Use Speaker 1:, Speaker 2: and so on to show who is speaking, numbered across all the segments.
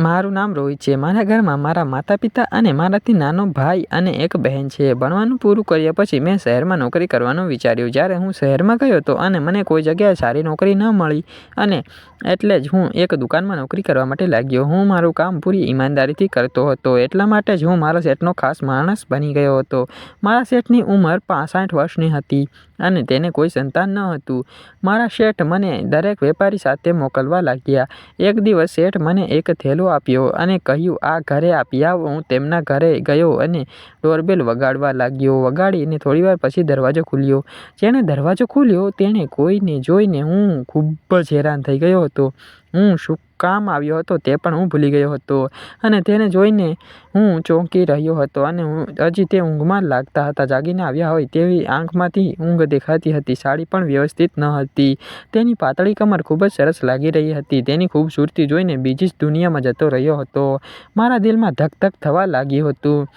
Speaker 1: મારું નામ રોહિત છે. મારા ઘરમાં મારા માતા પિતા અને મારાથી નાનો ભાઈ અને એક બહેન છે. ભણવાનું પૂરું કર્યા પછી મેં શહેરમાં નોકરી કરવાનું વિચાર્યું. જ્યારે હું શહેરમાં ગયો હતો અને મને કોઈ જગ્યાએ સારી નોકરી ન મળી અને એટલે જ હું એક દુકાનમાં નોકરી કરવા માટે લાગ્યો. હું મારું કામ પૂરી ઈમાનદારીથી કરતો હતો. એટલા માટે જ હું મારા શેઠનો ખાસ માણસ બની ગયો હતો. મારા શેઠની ઉંમર પાસઠ વર્ષની હતી. અને તેને કોઈ સંતાન ન હતું. મારા શેઠ મને દરેક વેપારી સાથે મોકલવા લાગ્યા. એક દિવસ શેઠ મને એક થેલો આપ્યો અને કહ્યું, આ ઘરે આપી આવો, હું તેમના ઘરે ગયો અને ડોરબેલ વગાડવા લાગ્યો. વગાડીને થોડીવાર પછી દરવાજો ખુલ્યો. જેણે દરવાજો ખુલ્યો, તેણે કોઈને જોઈને હું ખૂબ જ હેરાન થઈ ગયો હતો. હું શું કામ આવ્યો હતો તે પણ હું ભૂલી ગયો હતો. અને તેને જોઈને હું ચોંકી રહ્યો હતો અને હું, હજી તે ઊંઘમાં લાગતા હતા. જાગીને આવ્યા હોય તેવી આંખમાંથી ઊંઘ દેખાતી હતી. સાડી પણ વ્યવસ્થિત ન હતી. તેની પાતળી કમર ખૂબ જ સરસ લાગી રહી હતી. તેની ખૂબસૂરતી જોઈને બીજી જ દુનિયામાં જતો રહ્યો હતો. મારા દિલમાં ધક ધક થવા લાગ્યું હતું.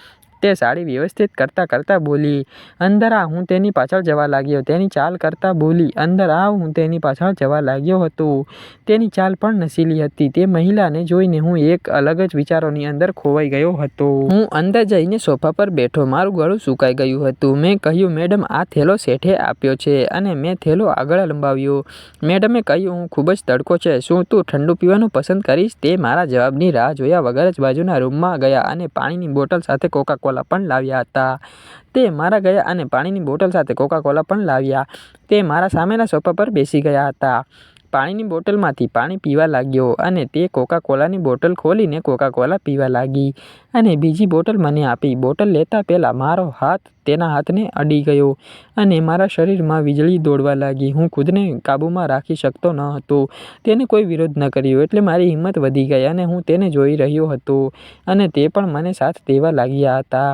Speaker 1: તે સાડી વ્યવસ્થિત કરતાં કરતાં બોલી, અંદર આ, હું તેની પાછળ જવા લાગ્યો. તેની ચાલ કરતાં બોલી, અંદર આવ હું તેની પાછળ જવા લાગ્યો હતો. તેની ચાલ પણ નશીલી હતી. તે મહિલાને જોઈને હું એક અલગ જ વિચારોની અંદર ખોવાઈ ગયો હતો. હું અંદર જઈને સોફા પર બેઠો, મારું ગળું સુકાઈ ગયું હતું. મેં કહ્યું, મેડમ, આ થેલો શેઠે આપ્યો છે. અને મેં થેલો આગળ લંબાવ્યો. મેડમે કહ્યું, હું ખૂબ જ તડકો છે. શું તું ઠંડુ પીવાનું પસંદ કરીશ? તે મારા જવાબની રાહ જોયા વગર જ બાજુના રૂમમાં ગયા અને પાણીની બોટલ સાથે કોકા કોલા પણ લાવ્યા હતા. તે મારા ગયા અને પાણીની બોટલ સાથે કોકા કોલા પણ લાવ્યા. તે મારા સામેના સોફા પર બેસી ગયા હતા. પાણીની બોટલમાંથી પાણી પીવા લાગ્યો અને તે કોકાકોલાની બોટલ ખોલીને કોકાકોલા પીવા લાગી. અને બીજી બોટલ મને આપી. બોટલ લેતા પહેલાં મારો હાથ તેના હાથને અડી ગયો અને મારા શરીરમાં વીજળી દોડવા લાગી. હું ખુદને કાબૂમાં રાખી શકતો ન હતો. તેને કોઈ વિરોધ ન કર્યો. એટલે મારી હિંમત વધી ગઈ અને હું તેને જોઈ રહ્યો હતો અને તે પણ મને સાથ દેવા લાગ્યા હતા.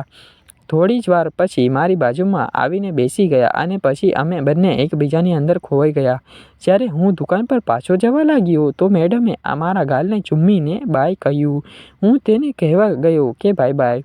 Speaker 1: થોડી જ વાર પછી મારી બાજુમાં આવીને બેસી ગયા અને પછી અમે બંને એકબીજાની અંદર ખોવાઈ ગયા. જ્યારે હું દુકાન પર પાછો જવા લાગ્યો તો મેડમે અમારા ગાલને ચૂમીને બાય કહ્યું, હું તેને કહેવા ગયો કે બાય બાય.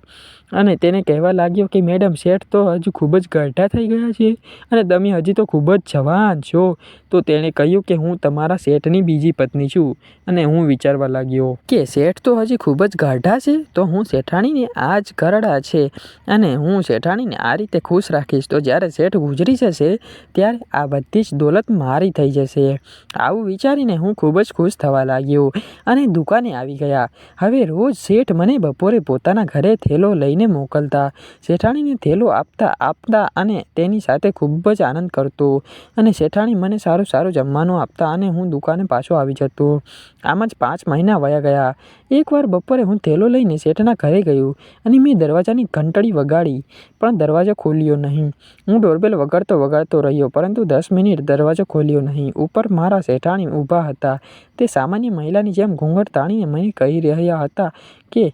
Speaker 1: અને તેને કહેવા લાગ્યો કે, મેડમ, શેઠ તો હજુ ખૂબ જ ગાઢા થઈ ગયા છે અને તમે હજી તો ખૂબ જ જવાન છો. તો તેણે કહ્યું કે, હું તમારા શેઠની બીજી પત્ની છું. અને હું વિચારવા લાગ્યો કે, શેઠ તો હજી ખૂબ જ ગાઢા છે, તો હું શેઠાણીને આ જ ગરડા છે અને હું શેઠાણીને આ રીતે ખુશ રાખીશ, તો જ્યારે શેઠ ગુજરી જશે, ત્યારે આ બધી જ દોલત મારી થઈ જશે. આવું વિચારીને હું ખૂબ જ ખુશ થવા લાગ્યો અને દુકાને આવી ગયા. હવે રોજ શેઠ મને બપોરે પોતાના ઘરે થેલો લઈને મોકલતા. શેઠાણીને થેલો આપતા આપતા અને તેની સાથે ખૂબ જ આનંદ કરતો. અને શેઠાણી મને સારું સારું જમવાનું આપતા અને હું દુકાને પાછો આવી જતો. આમ જ પાંચ મહિના વયા ગયા. એકવાર બપોરે હું થેલો લઈને શેઠના ઘરે ગયો અને મેં દરવાજાની ઘંટડી વગાડી પણ દરવાજો ખોલ્યો નહીં. હું ડોરબેલ વગાડતો વગાડતો રહ્યો, પરંતુ દસ મિનિટ દરવાજો ખોલ્યો નહીં. ઉપર મારા શેઠાણી ઊભા હતા. તે સામાન્ય મહિલાની જેમ ઘૂંઘટ તાણીને મને કહી રહ્યા હતા કે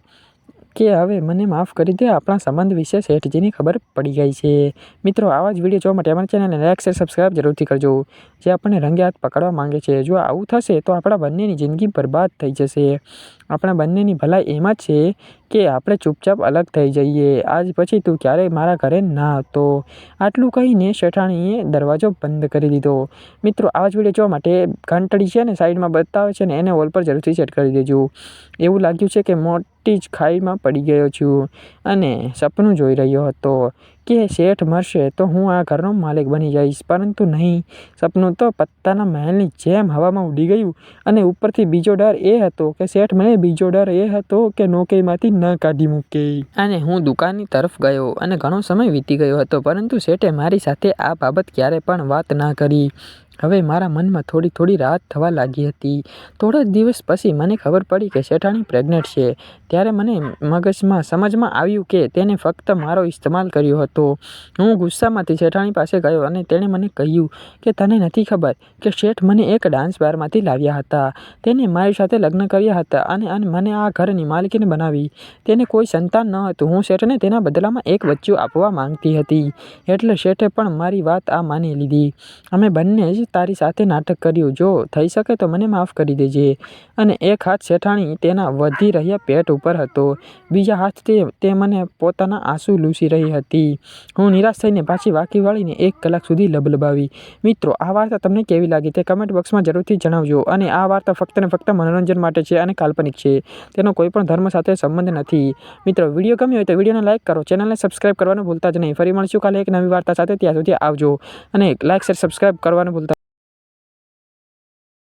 Speaker 1: કે હવે મને માફ કરી દે, આપણા સંબંધ વિશે શેઠજીની ખબર પડી ગઈ છે. મિત્રો, આવા જ વીડિયો જોવા માટે અમારી ચેનલને લાઈક, શેર સબસ્ક્રાઈબ જરૂરથી કરજો. જે આપણને રંગે હાથ પકડવા માંગે છે. જો આવું થશે, તો આપણા બંનેની જિંદગી બરબાદ થઈ જશે. આપણા બંનેની ભલાઈ એમાં છે. કે આપણે ચૂપચાપ અલગ થઈ જઈએ. આજ પછી તું ક્યારેય મારા ઘરે ના હતો આટલું કહીને શેઠાણીએ દરવાજો બંધ કરી દીધો. મિત્રો આવા જ વીડિયો જોવા માટે ઘંટડી છે ને સાઈડમાં બતાવે છે ને એને વોલ પર જરૂરથી સેટ કરી દેજો. એવું લાગ્યું છે કે મોટી જ ખાઈમાં પડી ગયો છું અને સપનું જોઈ રહ્યો હતો. કે શેઠ મરશે તો હું આ ઘરનો માલિક બની જઈશ. પરંતુ નહીં, સપનું તો પત્તાના મહેલની જેમ હવામાં ઉડી ગયું અને ઉપરથી બીજો ડર એ હતો કે શેઠ મને બીજો ડર એ હતો કે નોકરીમાંથી ન કાઢી મૂકે. અને હું દુકાનની તરફ ગયો અને ઘણો સમય વીતી ગયો હતો, પરંતુ શેઠે મારી સાથે આ બાબત ક્યારે પણ વાત ના કરી. હવે મારા મનમાં થોડી થોડી રાહત થવા લાગી હતી. થોડા દિવસ પછી મને ખબર પડી કે શેઠાણી પ્રેગ્નેન્ટ છે. ત્યારે મને મગજમાં સમજમાં આવ્યું કે તેને ફક્ત મારો ઇસ્તેમાલ કર્યો હતો. હું ગુસ્સામાંથી શેઠાણી પાસે ગયો અને તેણે મને કહ્યું કે તને નથી ખબર કે શેઠ મને એક ડાન્સ બારમાંથી લાવ્યા હતા. તેને મારી સાથે લગ્ન કર્યા હતા અને અને મને આ ઘરની માલિકીને બનાવી. તેને કોઈ સંતાન ન હતું. હું શેઠને તેના બદલામાં એક બચ્ચું આપવા માંગતી હતી. એટલે શેઠે પણ મારી વાત આ માની લીધી. અમે બંને જ તારી સાથે નાટક કર્યું. જો થઈ શકે તો મને માફ કરી દેજે. અને એક હાથ શેઠાણી તેના વધી રહ્યા પેટ ઉપર હતો. બીજા હાથથી તે મને પોતાના આંસુ લૂસી રહી હતી. હું નિરાશ થઈને પાછી વાંકી વાળીને એક કલાક સુધી લબલબાવી. મિત્રો, આ વાર્તા તમને કેવી લાગી તે કમેન્ટ બોક્સમાં જરૂરથી જણાવજો. અને આ વાર્તા ફક્ત ને ફક્ત મનોરંજન માટે છે અને કાલ્પનિક છે. તેનો કોઈ પણ ધર્મ સાથે સંબંધ નથી. મિત્રો, વીડિયો ગમ્યો હોય તો વિડીયોને લાઇક કરો, ચેનલને સબસ્ક્રાઇબ કરવાનું ભૂલતા જ નહીં. ફરી મળશું કાલે એક નવી વાર્તા સાથે. ત્યાં સુધી આવજો. અને લાઇક શેર, સબસ્ક્રાઇબ કરવાનું ભૂલતા